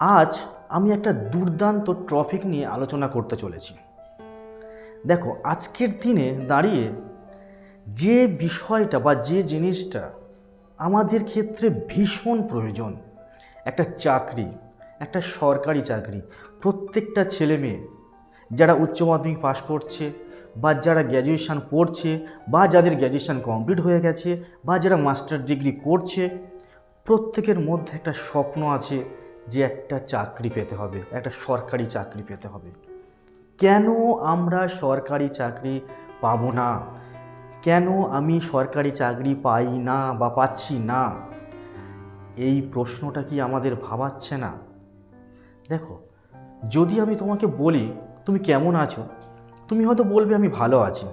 আজ আমি একটা দুর্দান্ত ট্রফিক নিয়ে আলোচনা করতে চলেছি। দেখো, আজকের দিনে দাঁড়িয়ে যে বিষয়টা বা যে জিনিসটা আমাদের ক্ষেত্রে ভীষণ প্রয়োজন, একটা চাকরি, একটা সরকারি চাকরি, প্রত্যেকটা ছেলে মেয়ে যারা উচ্চ মাধ্যমিক পাশ করছে বা যারা গ্র্যাজুয়েশান পড়ছে বা যাদের গ্র্যাজুয়েশান কমপ্লিট হয়ে গেছে বা যারা মাস্টার ডিগ্রি করছে, প্রত্যেকের মধ্যে একটা স্বপ্ন আছে যে একটা চাকরি পেতে হবে, একটা সরকারি চাকরি পেতে হবে। কেন আমরা সরকারি চাকরি পাবো না? কেন আমি সরকারি চাকরি পাই না বা পাচ্ছি না? এই প্রশ্নটা কি আমাদের ভাবাচ্ছে না? দেখো, যদি আমি তোমাকে বলি, তুমি কেমন আছো? তুমি হয়তো বলবে, আমি ভালো আছি।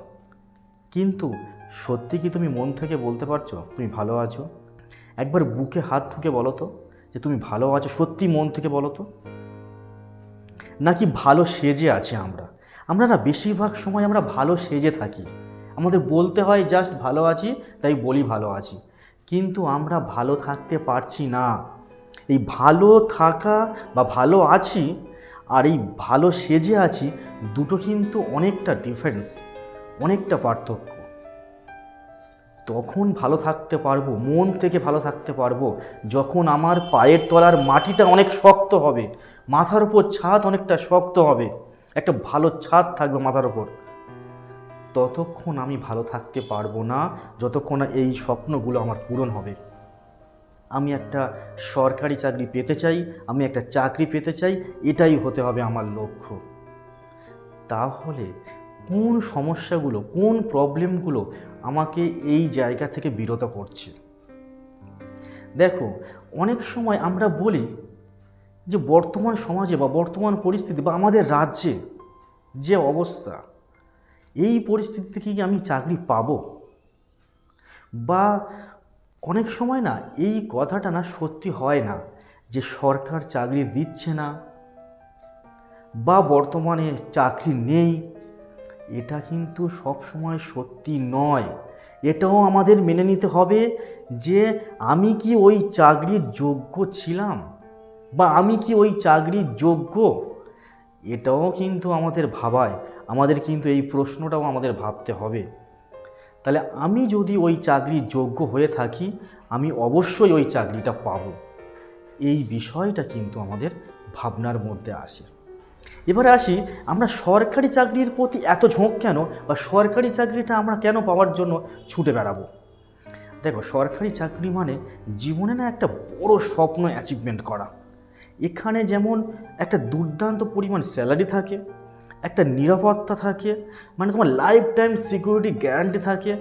কিন্তু সত্যি কি তুমি মন থেকে বলতে পারছ, তুমি ভালো আছো? একবার বুকে হাত ঠুকে বলো তো। যে তুমি ভালো আছো, সত্যি মন থেকে বলো তো। নাকি ভালো সেজে আছি আমরা? আমরা না বেশিরভাগ সময় আমরা ভালো সেজে থাকি। আমাদের বলতে হয়, জাস্ট ভালো আছি, তাই বলি ভালো আছি। কিন্তু আমরা ভালো থাকতে পারছি না। এই ভালো থাকা বা ভালো আছি আর এই ভালো সেজে আছি দুটো কিন্তু অনেকটা ডিফারেন্স অনেকটা পার্থক্য। তখন ভালো থাকতে পারব, মন থেকে ভালো থাকতে পারব, যখন আমার পায়ের তলার মাটিটা অনেক শক্ত হবে, মাথার উপর ছাদ অনেকটা শক্ত হবে, একটা ভালো ছাদ থাকবে মাথার উপর। ততক্ষণ আমি ভালো থাকতে পারব না, যতক্ষণ এই স্বপ্নগুলো আমার পূরণ হবে। আমি একটা সরকারি চাকরি পেতে চাই, আমি একটা চাকরি পেতে চাই, এটাই হতে হবে আমার লক্ষ্য। তাহলে কোন সমস্যাগুলো, কোন প্রবলেমগুলো আমাকে এই জায়গা থেকে বিরত করছে। দেখো, অনেক সময় আমরা বলি যে বর্তমান সমাজে বা বর্তমান পরিস্থিতি বা আমাদের রাজ্যে যে অবস্থা, এই পরিস্থিতি থেকে কি আমি চাকরি পাবো? বা অনেক সময় না এই কথাটা না সত্যি হয় না যে সরকার চাকরি দিচ্ছে না বা বর্তমানে চাকরি নেই। এটা কিন্তু সব সময় সত্যি নয়। এটাও আমাদের মেনে নিতে হবে যে আমি কি ওই চাকরির যোগ্য ছিলাম বা আমি কি ওই চাকরির যোগ্য? এটাও কিন্তু আমাদের ভাবায়। আমাদের কিন্তু এই প্রশ্নটাও আমাদের ভাবতে হবে। তাহলে আমি যদি ওই চাকরির যোগ্য হয়ে থাকি, আমি অবশ্যই ওই চাকরিটা পাবো। এই বিষয়টা কিন্তু আমাদের ভাবনার মধ্যে আসে। এবারে আসি, আমরা সরকারি চাকরির প্রতি এত ঝোঁক কেন বা সরকারি চাকরিটা আমরা কেন পাওয়ার জন্য ছুটে বেড়াবো? দেখো, সরকারি চাকরি মানে জীবনে না একটা বড় স্বপ্ন অ্যাচিভমেন্ট করা। এখানে যেমন একটা দুর্দান্ত পরিমাণ স্যালারি থাকে, একটা নিরাপত্তা থাকে মানে তোমার লাইফ টাইম সিকিউরিটি গ্যারান্টি থাকে।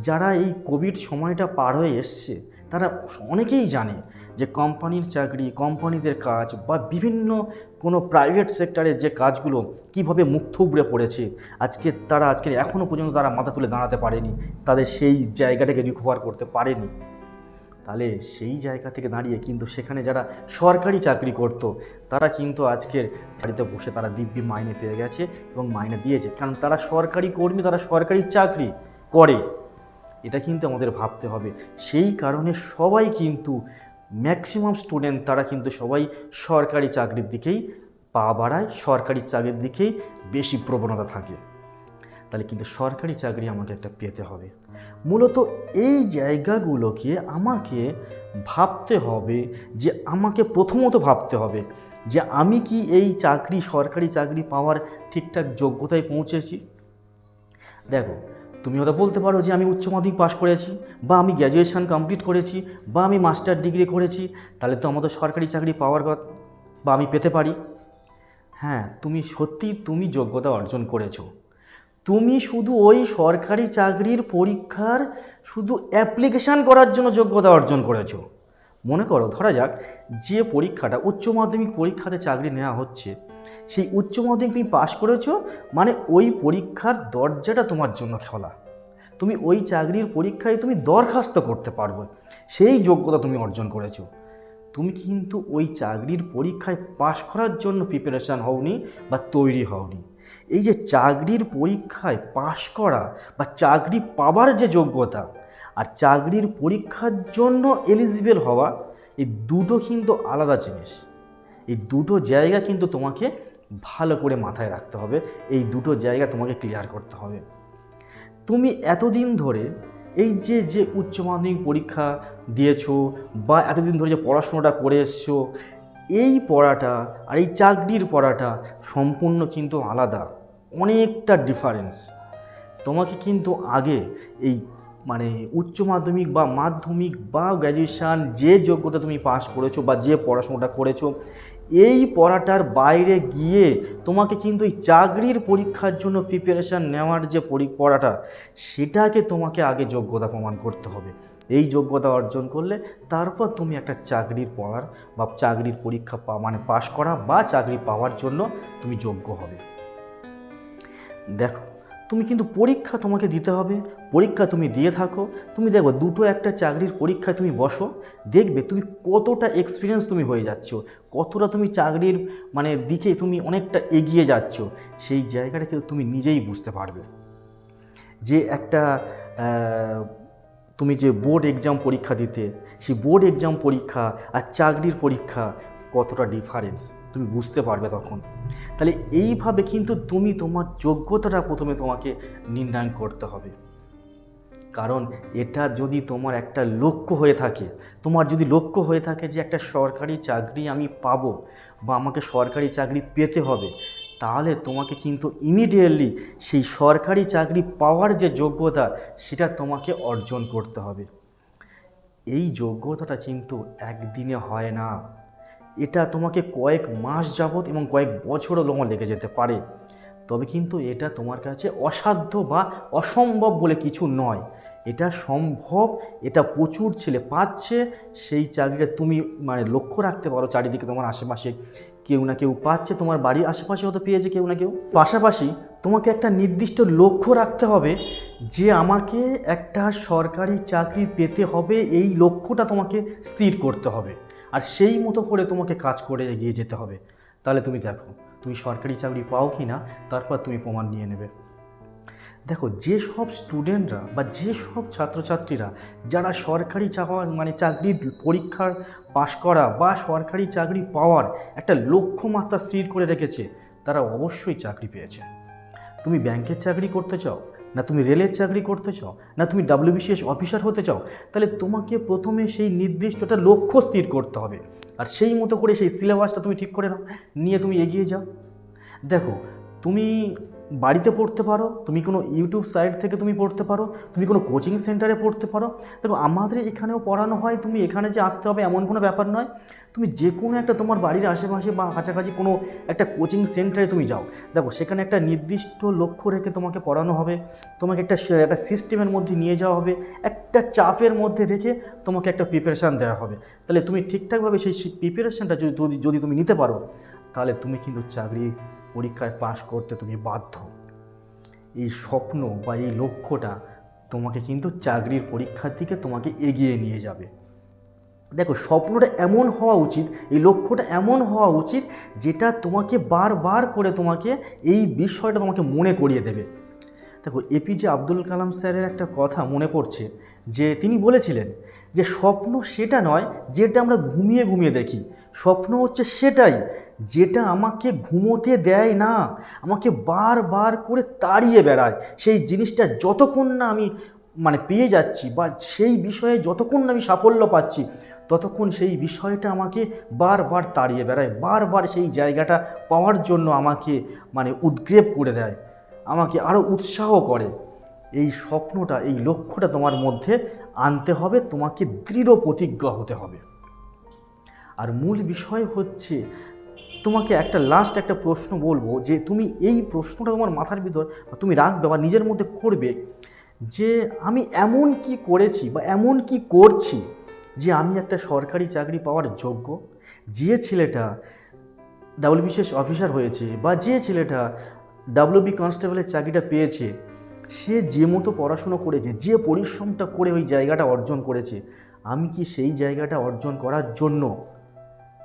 যারা এই কোভিড সময়টা পার হয়ে এসছে তারা অনেকেই জানে যে কোম্পানির চাকরি, কোম্পানিদের কাজ বা বিভিন্ন কোনো প্রাইভেট সেক্টরের যে কাজগুলো কীভাবে মুখ থুবড়ে পড়েছে, আজকে তারা, আজকে এখনও পর্যন্ত তারা মাথা তুলে দাঁড়াতে পারেনি, তাদের সেই জায়গাটাকে রিকভার করতে পারেনি। তাহলে সেই জায়গা থেকে দাঁড়িয়ে কিন্তু সেখানে যারা সরকারি চাকরি করত, তারা কিন্তু আজকের বাড়িতে বসে তারা দিব্যি মাইনে পেয়ে গেছে এবং মাইনে দিয়েছে। কারণ তারা সরকারি কর্মী, তারা সরকারি চাকরি করে। এটা কিন্তু আমাদের ভাবতে হবে। সেই কারণে সবাই কিন্তু ম্যাক্সিমাম স্টুডেন্ট তারা কিন্তু সবাই সরকারি চাকরির দিকেই পা বাড়ায়, সরকারি চাকরির দিকেই বেশি প্রবণতা থাকে। তাহলে কিন্তু সরকারি চাকরি আমাকে একটা পেতে হবে। মূলত এই জায়গাগুলোকে আমাকে ভাবতে হবে যে, আমাকে প্রথমত ভাবতে হবে যে, আমি কি এই চাকরি, সরকারি চাকরি পাওয়ার ঠিকঠাক যোগ্যতায় পৌঁছেছি? দেখো তুমি হয়তো বলতে পারো যে আমি উচ্চ মাধ্যমিক পাশ করেছি, বা আমি গ্র্যাজুয়েশন কমপ্লিট করেছি, বা আমি মাস্টার ডিগ্রি করেছি, তাহলে তো আমাদের সরকারি চাকরি পাওয়ার কথা বা আমি পেতে পারি। হ্যাঁ তুমি সত্যিই তুমি যোগ্যতা অর্জন করেছ। তুমি শুধু ওই সরকারি চাকরির পরীক্ষার শুধু অ্যাপ্লিকেশান করার জন্য যোগ্যতা অর্জন করেছ। মনে করো, ধরা যাক যে পরীক্ষাটা, উচ্চ মাধ্যমিক পরীক্ষাতে চাকরি নেওয়া হচ্ছে সেই উচ্চ মাধ্যমিক তুমি পাশ করেছ মানে ওই পরীক্ষার দরজাটা তোমার জন্য খেলা। তুমি ওই চাকরির পরীক্ষায় তুমি দরখাস্ত করতে পারবে, সেই যোগ্যতা তুমি অর্জন করেছ। তুমি কিন্তু ওই চাকরির পরীক্ষায় পাশ করার জন্য প্রিপারেশান হওনি বা তৈরি হওনি। এই যে চাকরির পরীক্ষায় পাশ করা বা চাকরি পাবার যে যোগ্যতা আর চাকরির পরীক্ষার জন্য এলিজিবল হওয়া, এই দুটো কিন্তু আলাদা জিনিস। এই দুটো জায়গা কিন্তু তোমাকে ভালো করে মাথায় রাখতে হবে। এই দুটো জায়গা তোমাকে ক্লিয়ার করতে হবে। তুমি এতদিন ধরে এই যে যে উচ্চ মাধ্যমিক পরীক্ষা দিয়েছ বা এতদিন ধরে যে পড়াশোনাটা করে এসছো, এই পড়াটা আর এই চাকরির পড়াটা সম্পূর্ণ কিন্তু আলাদা, অনেকটা ডিফারেন্স তোমাকে কিন্তু আগে এই মানে উচ্চ মাধ্যমিক বা মাধ্যমিক বা গ্র্যাজুয়েশান যে যোগ্যতা তুমি পাস করেছ বা যে পড়াশোনাটা করেছ, এই পড়াটার বাইরে গিয়ে তোমাকে কিন্তু এই চাকরির পরীক্ষার জন্য প্রিপারেশান নেওয়ার যে পড়াটা, সেটাকে তোমাকে আগে যোগ্যতা প্রমাণ করতে হবে। এই যোগ্যতা অর্জন করলে তারপর তুমি একটা চাকরির পড়ার বা চাকরির পরীক্ষা মানে পাশ করা বা চাকরি পাওয়ার জন্য তুমি যোগ্য হবে। দেখো তুমি কিন্তু পরীক্ষা তোমাকে দিতে হবে, পরীক্ষা তুমি দিয়ে থাকো। তুমি দেখো দুটো একটা চাকরির পরীক্ষায় তুমি বসো, দেখবে তুমি কতটা এক্সপিরিয়েন্স তুমি হয়ে যাচ্ছ, কতটা তুমি চাকরির মানে দিকে তুমি অনেকটা এগিয়ে যাচ্ছ, সেই জায়গাটা কিন্তু তুমি নিজেই বুঝতে পারবে। যে একটা তুমি যে বোর্ড এক্সাম পরীক্ষা দিতে, সেই বোর্ড এক্সাম পরীক্ষা আর চাকরির পরীক্ষা কতটা ডিফারেন্স তুমি বুঝতে পারবে তখন। তাহলে এইভাবে কিন্তু তুমি তোমার যোগ্যতাটা প্রথমে তোমাকে নির্ণয় করতে হবে। কারণ এটা যদি তোমার একটা লক্ষ্য হয়ে থাকে, তোমার যদি লক্ষ্য হয়ে থাকে যে একটা সরকারি চাকরি আমি পাব বা আমাকে সরকারি চাকরি পেতে হবে, তাহলে তোমাকে কিন্তু ইমিডিয়েটলি সেই সরকারি চাকরি পাওয়ার যে যোগ্যতা, সেটা তোমাকে অর্জন করতে হবে। এই যোগ্যতাটা কিন্তু একদিনে হয় না। এটা তোমাকে কয়েক মাস যাবৎ এবং কয়েক বছরও তোমার লেগে যেতে পারে। তবে কিন্তু এটা তোমার কাছে অসাধ্য বা অসম্ভব বলে কিছু নয়। এটা সম্ভব, এটা প্রচুর ছেলে পাচ্ছে, সেই চাকরিটা তুমি মানে লক্ষ্য রাখতে পারো চারিদিকে তোমার আশেপাশে। কেউ না কেউ পাচ্ছে, তোমার বাড়ির আশেপাশে হয়তো পেয়েছে কেউ না কেউ। পাশাপাশি তোমাকে একটা নির্দিষ্ট লক্ষ্য রাখতে হবে যে আমাকে একটা সরকারি চাকরি পেতে হবে, এই লক্ষ্যটা তোমাকে স্থির করতে হবে। আর সেই মতো করে তোমাকে কাজ করে এগিয়ে যেতে হবে। তাহলে তুমি দেখো, তুমি সরকারি চাকরি পাও কি না, তারপর তুমি প্রমাণ নিয়ে নেবে। দেখো, যেসব স্টুডেন্টরা বা যেসব ছাত্রছাত্রীরা যারা সরকারি চাকর মানে চাকরির পরীক্ষার পাশ করা বা সরকারি চাকরি পাওয়ার একটা লক্ষ্যমাত্রা স্থির করে রেখেছে, তারা অবশ্যই চাকরি পেয়েছে। তুমি ব্যাংকের চাকরি করতে চাও না তুমি রেলের চাকরি করতে চাও না তুমি ডাব্লিউবিসিএস অফিসার হতে চাও, তাহলে তোমাকে প্রথমে সেই নির্দিষ্টটা লক্ষ্য স্থির করতে হবে। আর সেই মতো করে সেই সিলেবাসটা তুমি ঠিক করে নাও, নিয়ে তুমি এগিয়ে যাও। দেখো, তুমি বাড়িতে পড়তে পারো, তুমি কোনো ইউটিউব সাইট থেকে তুমি পড়তে পারো, তুমি কোনো কোচিং সেন্টারে পড়তে পারো। দেখো, আমাদের এখানেও পড়ানো হয়, তুমি এখানে যে আসতে হবে এমন কোনো ব্যাপার নয়। তুমি যে কোনো একটা তোমার বাড়ির আশেপাশে বা কাছাকাছি কোনো একটা কোচিং সেন্টারে তুমি যাও। দেখো, সেখানে একটা নির্দিষ্ট লক্ষ্য রেখে তোমাকে পড়ানো হবে, তোমাকে একটা একটা সিস্টেমের মধ্যে নিয়ে যাওয়া হবে, একটা চাপের মধ্যে রেখে তোমাকে একটা প্রিপারেশান দেওয়া হবে। তাহলে তুমি ঠিকঠাকভাবে সেই প্রিপারেশানটা যদি, যদি- তুমি নিতে পারো, তাহলে তুমি কিন্তু চাকরি পরীক্ষায় পাশ করতে তুমি বাধ্য। এই স্বপ্ন বা এই লক্ষ্যটা তোমাকে কিন্তু চাকরির পরীক্ষার দিকে তোমাকে এগিয়ে নিয়ে যাবে। দেখো, স্বপ্নটা এমন হওয়া উচিত, এই লক্ষ্যটা এমন হওয়া উচিত যেটা তোমাকে বারবার করে তোমাকে এই বিষয়টা তোমাকে মনে করিয়ে দেবে। দেখো এপিজে আব্দুল কালাম স্যারের একটা কথা মনে পড়ছে যে তিনি বলেছিলেন যে স্বপ্ন সেটা নয়, যেটা আমরা ঘুমিয়ে ঘুমিয়ে দেখি। স্বপ্ন হচ্ছে সেটাই, যেটা আমাকে ঘুমোতে দেয় না, আমাকে বারবার করে তাড়িয়ে বেড়ায়। সেই জিনিসটা যতক্ষণ না আমি মানে পেয়ে যাচ্ছি বা সেই বিষয়ে যতক্ষণ না আমি সাফল্য পাচ্ছি, ততক্ষণ সেই বিষয়টা আমাকে বারবার তাড়িয়ে বেড়ায় বারবার সেই জায়গাটা পাওয়ার জন্য আমাকে মানে উদ্গ্রেপ করে দেয়, আমাকে আরও উৎসাহ করে। এই স্বপ্নটা, এই লক্ষ্যটা তোমার মধ্যে আনতে হবে, তোমাকে দৃঢ় প্রতিজ্ঞ হতে হবে। আর মূল বিষয় হচ্ছে, তোমাকে একটা লাস্ট একটা প্রশ্ন বলব যে, তুমি এই প্রশ্নটা তোমার মাথার ভিতর তুমি রাখবে বা নিজের মধ্যে করবে যে, আমি এমন কি করেছি বা এমন কি করছি যে, আমি একটা সরকারি চাকরি পাওয়ার যোগ্য? যে ছেলেটা ডাবল বিশেষ অফিসার হয়েছে বা যে ছেলেটা ডাব্লিউবি কনস্টেবলের চাকরিটা পেয়েছে সে যে মতো পড়াশুনো করেছে, যে পরিশ্রমটা করে ওই জায়গাটা অর্জন করেছে, আমি কি সেই জায়গাটা অর্জন করার জন্য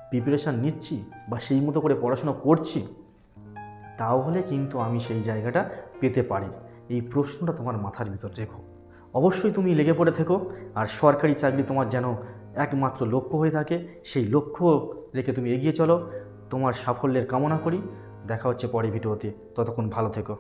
প্রিপারেশান নিচ্ছি বা সেই মতো করে পড়াশোনা করছি? তাহলে কিন্তু আমি সেই জায়গাটা পেতে পারি। এই প্রশ্নটা তোমার মাথার ভিতর রেখো। অবশ্যই তুমি লেগে পড়ে থেকো, আর সরকারি চাকরি তোমার যেন একমাত্র লক্ষ্য হয়ে থাকে, সেই লক্ষ্য রেখে তুমি এগিয়ে চলো। তোমার সাফল্যের কামনা করি। দেখা হচ্ছে পরে ভিডিওতে। ততক্ষণ ভালো থেকো।